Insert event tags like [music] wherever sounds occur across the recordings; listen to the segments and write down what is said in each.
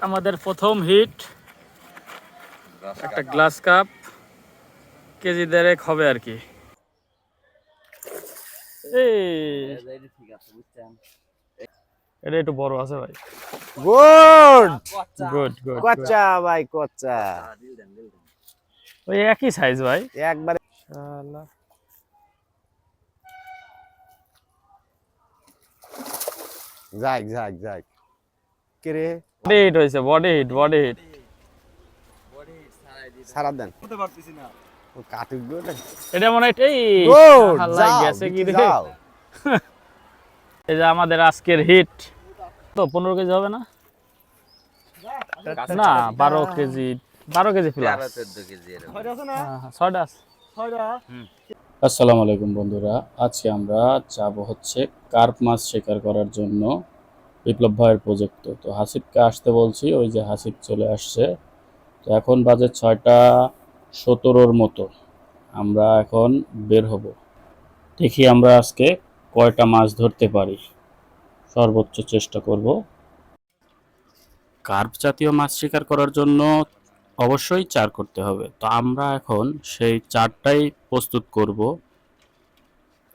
আমাদের প্রথম হিট। একটা গ্লাস কাপ। কেজি দেড়েক হবে আর কি। এই। এটা একটু বড় আছে ভাই। গুড। গুড গুড কচ্চা ভাই কচ্চা। ওই একই সাইজ ভাই। একবারে শালা। যাক যাক যাক। কে রে? বডি হিট হয়েছে বডি হিট বডি হিট সারা দেন। ও কাটুক গো এটা মনে হয় এই গেছে কি রে? [laughs] এই যে আমাদের আজকের হিট তো পনেরো কেজি হবে না? না বারো কেজি বারো কেজি প্লাস ছয়টা আছে। আসসালামু আলাইকুম বন্ধুরা, আজকে আমরা যাব হচ্ছে কার্প মাছ শিকার করার জন্য বিপ্লব ভাইয়ের প্রজেক্ট তো হাসিবকে আসতে বলছি, ওই যে হাসিব চলে আসছে। তো এখন বাজে ছয়টা সতেরোর মতো। আমরা এখন বের হব। দেখি আমরা আজকে কয়টা মাছ ধরতে পারি। সর্বোচ্চ চেষ্টা করব। কার্প জাতীয় মাছ শিকার করার জন্য অবশ্যই চার করতে হবে। তো আমরা এখন সেই চারটাই প্রস্তুত করব।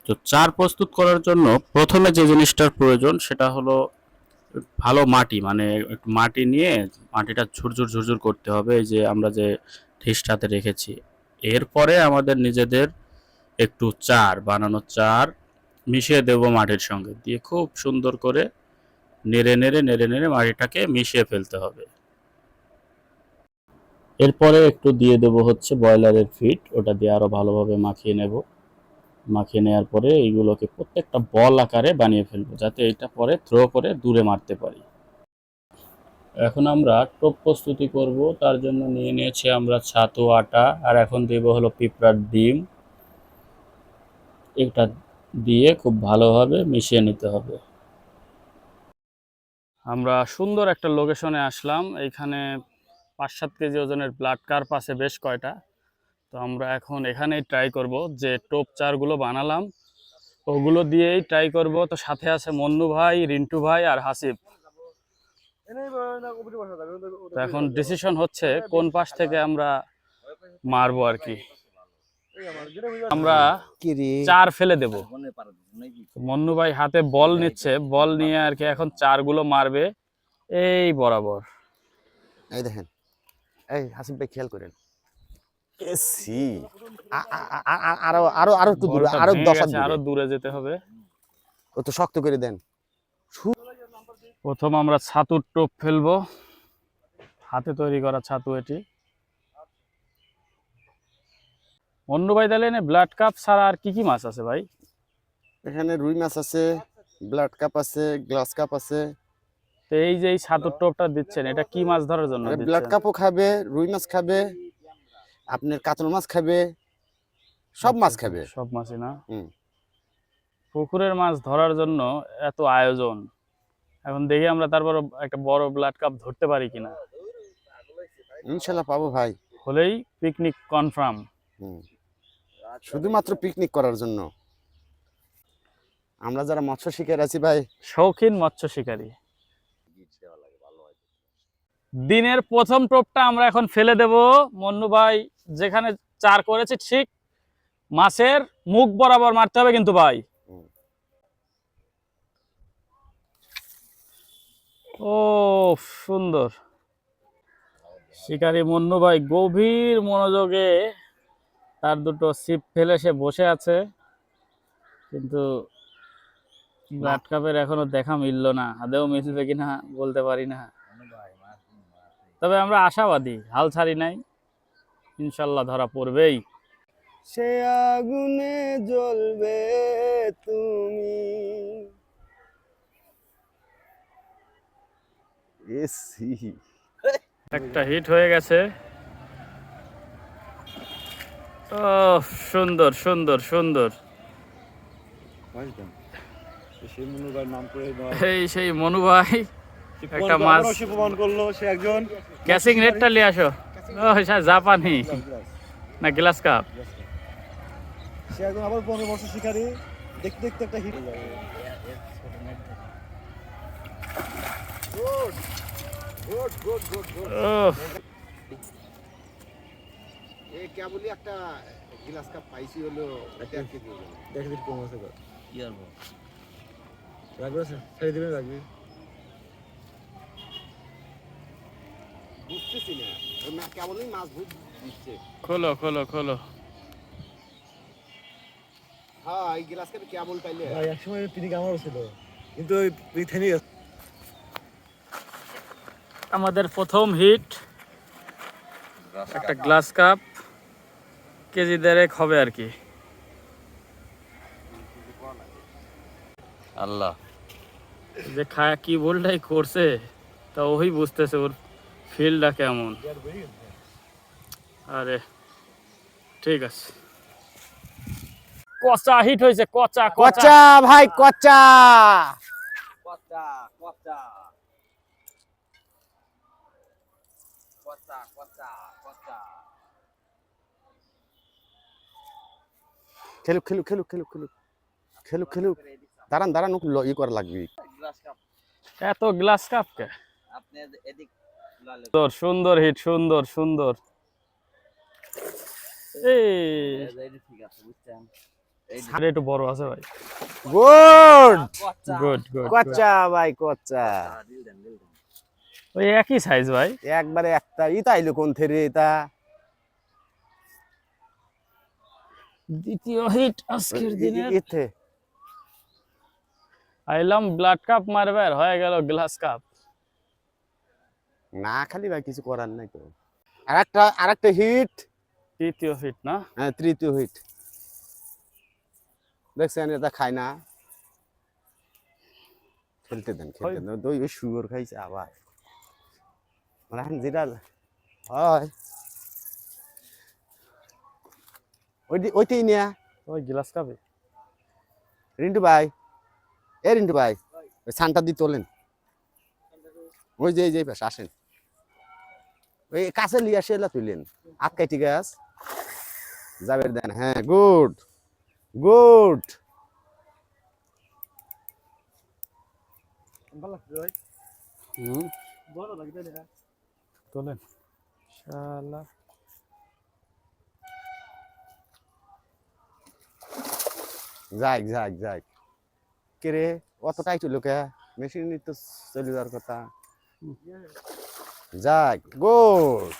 তো চার প্রস্তুত করার জন্য প্রথমে যে জিনিসটার প্রয়োজন সেটা হলো ভালো মাটি মানে একটু মাটি নিয়ে মাটিটা ঝুরঝুর ঝুরঝুর করতে হবে, এই যে আমরা যে ঠিসটাতে রেখেছি। এরপরে আমাদের নিজেদের একটু চার, বানানো চার মিশিয়ে দেবো মাটির সঙ্গে। দিয়ে খুব সুন্দর করে নেড়ে নেড়ে নেড়ে নেড়ে মাটিটাকে মিশিয়ে ফেলতে হবে। এরপরে একটু দিয়ে দেবো হচ্ছে ব্রয়লারের ফিট, ওটা দিয়ে আরও ভালোভাবে মাখিয়ে নেব। মাখিয়ে নেওয়ার পরে এইগুলোকে প্রত্যেকটা বল আকারে বানিয়ে ফেলব, যাতে এটা পরে থ্রো করে দূরে মারতে পারি। এখন আমরা টোপ প্রস্তুতি করব, তার জন্য নিয়ে নিয়েছি আমরা ছাতু, আটা, আর এখন দেবো হলো পিঁপড়ার ডিম। এটা দিয়ে খুব ভালোভাবে মিশিয়ে নিতে হবে। আমরা সুন্দর একটা লোকেশনে আসলাম, এইখানে পাঁচ সাত কেজি ওজনের ব্লাড কার্প আছে বেশ কয়টা। তো আমরা এখন এখানেই ট্রাই করব যে টোপ চারগুলো বানালাম। ওগুলো দিয়েই ট্রাই করব। তো সাথে আছে মন্নু ভাই, রিন্টু ভাই আর হাসিব। এখন ডিসিশন হচ্ছে কোন পাশ থেকে আমরা মারবো আর কি। আমরা চার ফেলে দেব। মন্নু ভাই হাতে বল নিচ্ছে। বল নিয়ে আর কি এখন চারগুলো মারবে। এই বরাবর। এই দেখেন। এই ভাই খেয়াল করেন। এসি আ- আ- আ- আ- আ- আরও আরও আরও একটু দূরে আরও দশ। আরও দূরে যেতে হবে। ও তো শক্ত করে দেন। প্রথম আমরা ছাতুর টোপ ফেলব। হাতে তৈরি করা ছাতু এটি। অন্য ভাই তাহলে ব্লাড কাপ ছাড়া আর কি কি মাছ আছে ভাই? এখানে রুই মাছ আছে ব্লাড কাপ আছে গ্লাস কাপ আছে। তো এই যে এই টোপটা দিচ্ছেন এটা কি মাছ ধরার জন্য দিচ্ছেন? কাপও খাবে রুই মাছ খাবে আপনার কাতল মাছ খাবে সব মাছ খাবে। সব মাছই না? পুকুরের মাছ ধরার জন্য এত আয়োজন। এখন দেখি আমরা তারপর একটা বড় ব্লাড কাপ ধরতে পারি কিনা। ইনশাল্লাহ পাবো ভাই। হলেই পিকনিক কনফার্ম। শুধুমাত্র পিকনিক করার জন্য। আমরা যারা মৎস্য শিকার আছি ভাই শৌখিন মৎস্য শিকারী। দিনের প্রথম টোপটা আমরা এখন ফেলে দেব। মন্নু ভাই যেখানে চার করেছে ঠিক মাছের মুখ বরাবর মারতে হবে কিন্তু ভাই। ও, সুন্দর। শিকারী মন্নু ভাই গভীর মনোযোগে তার দুটো সিপ ফেলে সে বসে আছে। কিন্তু ব্লাড কাপের এখনও দেখা মিললো না। আদেও মিলবে কিনা বলতে পারি না। তবে আমরা আশাবাদী হাল ছাড়ি নাই। ইনশাল্লাহ ধরা পড়বেই। সে আগুনে জ্বলবে তুমি। একটা হিট হয়ে গেছে। ও সুন্দর সুন্দর সুন্দর। সেই মনুবার নাম করে এই সেই মনু ভাই। একটা মাছ। সে প্রমাণ করল সে একজন ক্যাসিং রেটটা নিয়ে আসো। ও জাপানি। না গ্লাস কাপ সে একজন আবার পনেরো বছর শিকারী। দেখতে দেখতে একটা হিট এই কেবলই একটা গ্লাস কাপ পাইছি হলো দেড় কেজি ওজন। দেখ দিন কম আছে বল? রাখবে স্যার? ছেড়ে দিবেন রাখবি। না। কেবলই মাছ ভূত দিচ্ছে। খোলো খোলো খোলো। হ্যাঁ এই গ্লাস কাপে কেবল পাইলে। ভাই একসময় পিনিক আমারও ছিল। কিন্তু ওই পিনিক আমাদের প্রথম হিট একটা গ্লাস কাপ। কেজি দেড়েক হবে আর কি। আল্লাহ। যে খায়া কি বলটাই করছে তা ওই বুঝতেছে ওর ফিলটা কেমন? আরে ঠিক আছে। কচা হিট হয়েছে কচা কচা। ভাই কচ্চা কচা কচা। কচা কচা কচা। খেলুক খেলুক খেলুক খেলুক খেলুক। খেলুক খেলুক। দাঁড়ান দাঁড়ান ই করা লাগবে। এত গ্লাস কাপ কে আপনি এদিক সুন্দর সুন্দর হিট সুন্দর সুন্দর। এই। এই ঠিক আছে বুঝছেন? এই এটা একটু বড় আছে ভাই। গুড। গুড গুড কচ্চা ভাই কচ্চা। দিল দেন দিল দেন। ওই একই সাইজ ভাই। একবারে একটা ইতা আইলো কোন এটা? দ্বিতীয় হিট আজকের দিনের। আইলাম ব্লাড কাপ মারবে আর হয়ে গেল গ্লাস কাপ না খালি ভাই কিছু করার নাই তো। আর একটা আর একটা হিট তৃতীয় হিট না? হ্যাঁ তৃতীয় হিট দেখছেন এটা খায় না। খেলতে দেন খেলতে দেন। দই ওই শুয়োর খাইছে আবার। এখন যেটা হয়। ওইটি ওইটাই নিয়া ওই গ্লাস কাপে রিন্টু ভাই। এ রিন্টু ভাই ওই সানটা দিয়ে তোলেন। ওই যে এই যে পাশে আসেন। ওই কাছে লিয়ে আসে এলা তুলেন আটকাইটি গাছ। যাবে দেন হ্যাঁ গুড গুড। তোলেন শালা। যাক যাক যাক কে রে অত টাইট হলো কে? মেশিন তো চলে যাওয়ার কথা। যাক গুড।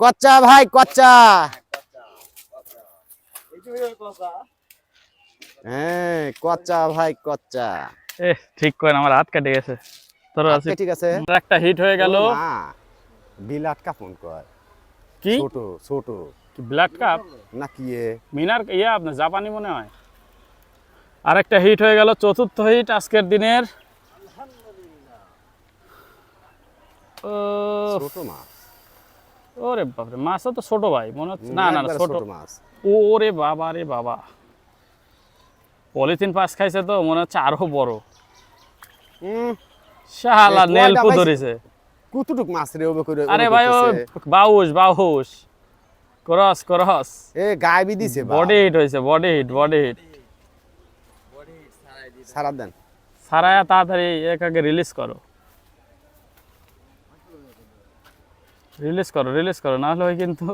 কচ্চা ভাই কচ্চা। হ্যাঁ কচ্চা ভাই কচ্চা। এ ঠিক করেন আমার হাত কেটে গেছে। তোর আছে ঠিক আছে একটা হিট হয়ে গেল। বিলাট কাপন কয় কি? ছোট ছোট। ব্লাড কাপ না কি এ? মিনার ইয়া আপনার জাপানি মনে হয়। আরেকটা হিট হয়ে গেল চতুর্থ হিট আজকের দিনের। ও ছোট মাছ। ওরে বাপরে মাছও তো ছোট ভাই মনে হচ্ছে না না ছোট। মাছ। ওরে বাবা রে বাবা। পলিথিন পাস খাইছে তো মনে হচ্ছে আরও বড়। শালা এ, নেল কয়টা পু পাইছে? ধরেছে কতটুক মাছ রে ওবে করে আরে ভাই ও বাউস বাউস। Cross cross. এ গায়ে দিছে বডি হিট হয়েছে বডি হিট বডি হিট। সারা দেন। সারায়া তাড়াতাড়ি একাকে রিলিজ করো। রিলিজ করো রিলিজ করো না হলে কিন্তু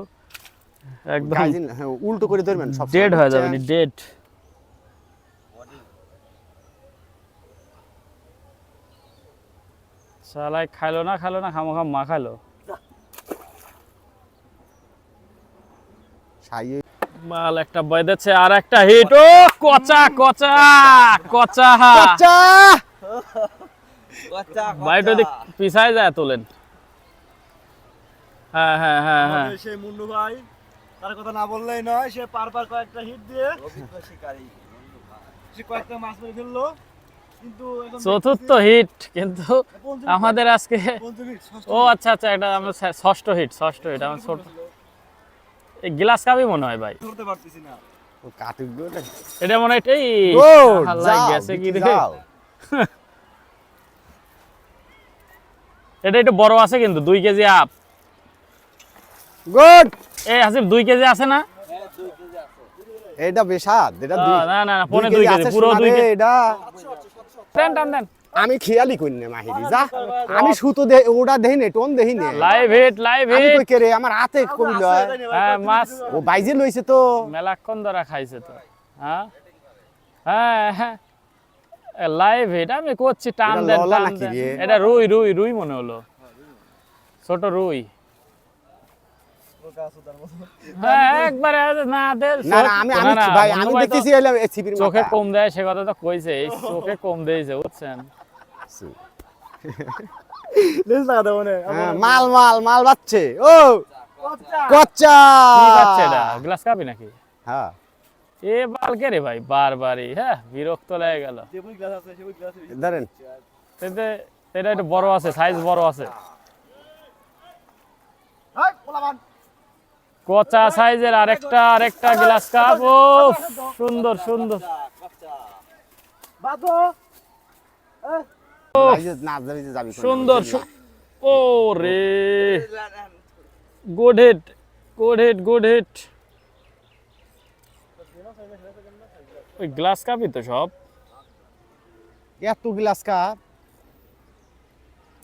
একদম হ্যাঁ, উল্টো করে ধরবেন সব ডেড হয়ে যাবে ডেড শালাই খাইলো না খাইলো না খামো খাম মা খাইলো। মাল একটা বয়দেছে আর একটা হিট ও কচা কচা কচা। কচ্চা কচা! বাইট ওদিক পিছায় যায় তোলেন। হ্যাঁ হ্যাঁ হ্যাঁ হ্যাঁ। সেই মুন্নু ভাই তার কথা না বললেই নয় সে পার পার কয়েকটা হিট দিয়ে শিকারী সে কয়েকটা মাছ মেরে ফেলল। চতুর্থ হিট কিন্তু আমাদের আজকে ও আচ্ছা আচ্ছা এটা আমার ষষ্ঠ হিট ষষ্ঠ হিট আমার ছোট এই গ্লাস কাপই মনে হয় ভাই। ধরতে পারতেছি না। এটা মনে হয় এই আল্লাহ, গেছে কি রে। [laughs] এটা একটু বড় আছে কিন্তু দুই কেজি আপ গুড। এই আসিফ দুই কেজি আছে না? হ্যাঁ দুই কেজি আছে এটা বেশাদ এটা না না না দুই পনে দুই কেজি পুরো সোনা দুই রে, কেজি। এটা টান দেন আমি খেয়ালি করি না মাহিরি যা। আমি সুতো দে ওটা দেহি নে টোন দেহি নে লাইভ হিট লাইভ আমি হিট কই কে রে আমার হাতে কবি লয়। হ্যাঁ মাছ। ও বাইজে লইছে তো। মেলাক্ষণ ধরা খাইছে তো। হ্যাঁ? হ্যাঁ হ্যাঁ। লাইভ হিট আমি করছি টান দেন টান দেন। এটা রুই রুই রুই মনে হলো। ছোট রুই। চোখে। কম দেয় সে কথা তো কইছে এই চোখে কম দিয়েছে বুঝছেন? হ্যাঁ, মাল মাল মাল বাচ্ছে ও! কচ্চা! কি গ্লাস নাকি? হ্যাঁ। এ বালকে রে ভাই? বারবারই হ্যাঁ বিরক্ত লেগে গেল। ধরেন। এটা একটু বড় আছে সাইজ বড় আছে। কচা সাইজের আরেকটা আরেকটা গ্লাস কাপ। ও সুন্দর সুন্দর। সুন্দর ও রে good hit good hit good hit. ওই গ্লাস কাপই তো সব। এত গ্লাস কাপ।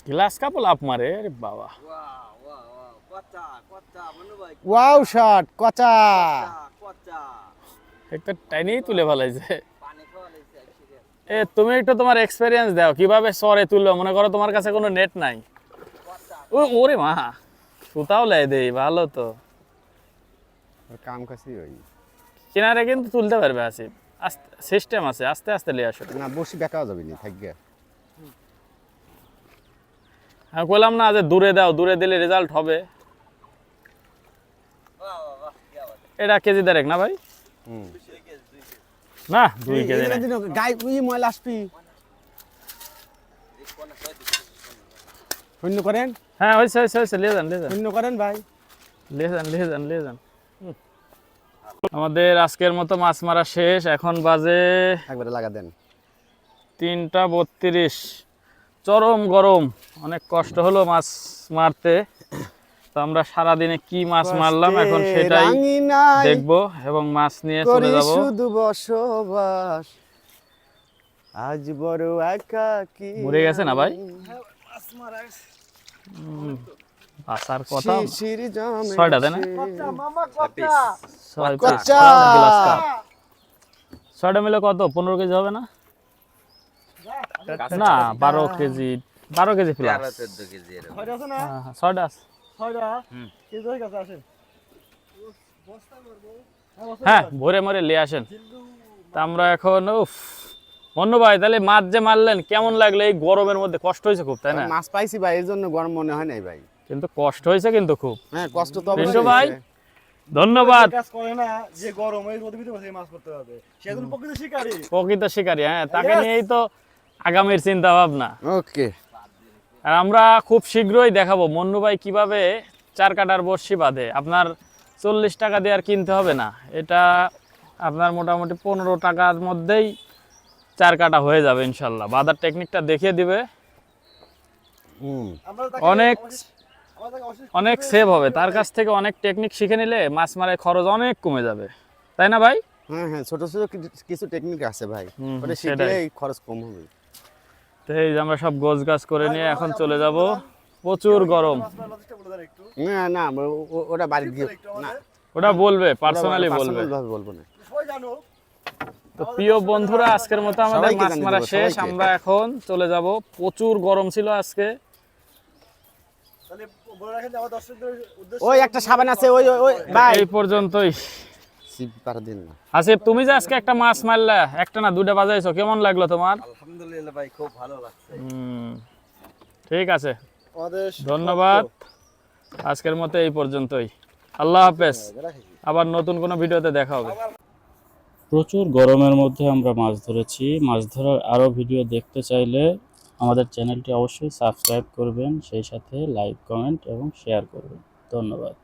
গ্লাস কাপও লাভ মারে বাবা। ওয়াও শট কচা. একটা টাইনেই তুলে ফেলাইছে. এ তুমি একটু তোমার এক্সপেরিয়েন্স দাও কীভাবে সরে তুললো? মনে করো তোমার কাছে কোনো নেট নাই। ও ওরে মা সুতাও লাই দেই ভালো তো। কাম কাছি ওই। কিনারে কিন্তু তুলতে পারবে আসিফ। আস্তে সিস্টেম আছে আস্তে আস্তে লিয়ে আসো। না বসি বেকাও যাবি না থাকবে আমি বললাম না যে দূরে দাও দূরে দিলে রেজাল্ট হবে। এটা কেজি দেড়েক না ভাই? না দুই কেজি না গাই উই ময়লা আসবি শূন্য করেন? হ্যাঁ হয়েছে হয়েছে হয়েছে লিয়ে যান লিয়ে যান। শূন্য করেন ভাই। লিয়ে যান লিয়ে যান লিয়ে যান। আমাদের আজকের মতো মাছ মারা শেষ এখন বাজে একবারে লাগা দেন। তিনটা বত্রিশ। চরম গরম। অনেক কষ্ট হলো মাছ মারতে। তো আমরা সারাদিনে কি মাছ মারলাম? এখন সেটাই দেখব এবং মাছ নিয়ে চলে যাব। শুধু বসবাস। আজ বড় একাকী মরে গেছে না ভাই? মাছ মারা আসার কথা। ছয়টা তাই না? ছয়টা। মিলে কত? পনেরো কেজি হবে না? না বারো কেজি। বারো কেজি প্লাস. ছয়টা আছে। ছয়টা। কাছে আসেন। হ্যাঁ হ্যাঁ ভোরে মরে নিয়ে আসেন। তা আমরা এখন উফ অন্য ভাই তাহলে মাছ যে মারলেন কেমন লাগল? এই গরমের মধ্যে কষ্ট হয়েছে খুব তাই না? মাছ পাইছি ভাই এর জন্য গরম মনে হয় নাই ভাই। কিন্তু কষ্ট হয়েছে কিন্তু খুব। হ্যাঁ কষ্ট তো অবশ্যই ভাই? ধন্যবাদ। কাজ করে না যে গরম এই রোদে ভিতরে মাছ করতে হবে। সে একজন প্রকৃত শিকারী। প্রকৃত শিকারী হ্যাঁ তাকে নিয়েই তো আগামীর চিন্তা ভাবনা ওকে আর আমরা খুব শীঘ্রই দেখাবো মন্নু ভাই কীভাবে চার কাটার বর্ষি বাঁধে। আপনার চল্লিশ টাকা দিয়ে আর কিনতে হবে না। এটা আপনার মোটামুটি পনেরো টাকার মধ্যেই চার কাটা হয়ে যাবে ইনশাল্লাহ। বাঁধার টেকনিকটা দেখিয়ে দিবে। অনেক অনেক সেভ হবে। তার কাছ থেকে অনেক টেকনিক শিখে নিলে মাছ মারার খরচ অনেক কমে যাবে। তাই না ভাই? হ্যাঁ হ্যাঁ ছোট ছোট কিছু টেকনিক আছে ভাই। ওটা সেটাই। শিখলে খরচ কম হবে। তো এই যে আমরা সব গোছ গাছ করে নিয়ে এখন চলে যাব। প্রচুর গরম। না না ওটা বাড়ি একটু না। ওটা বলবে পার্সোনালি বলবে। বলব না। তো প্রিয় বন্ধুরা আজকের মতো আমাদের মাছ মারা শেষ। আমরা এখন চলে যাব। প্রচুর গরম ছিল আজকে। ওই একটা সাবান আছে ওই ওই- ওই ভাই। এই পর্যন্তই। সিপ পার দিন না। আসিফ তুমি যে আজকে একটা মাছ মারলে একটা না দুটা বাজাইছো কেমন লাগল তোমার? Alhamdulillah ভাই খুব ভালো লাগছে। ঠিক আছে। ধন্যবাদ। আজকের মতো এই পর্যন্তই। আল্লাহ হাফেজ। আবার নতুন কোনো ভিডিওতে দেখা হবে। প্রচুর গরমের মধ্যে আমরা মাছ ধরেছি। মাছ ধরার আরও ভিডিও দেখতে চাইলে আমাদের চ্যানেলটি অবশ্যই সাবস্ক্রাইব করবেন সেই সাথে লাইক কমেন্ট এবং শেয়ার করবেন। ধন্যবাদ।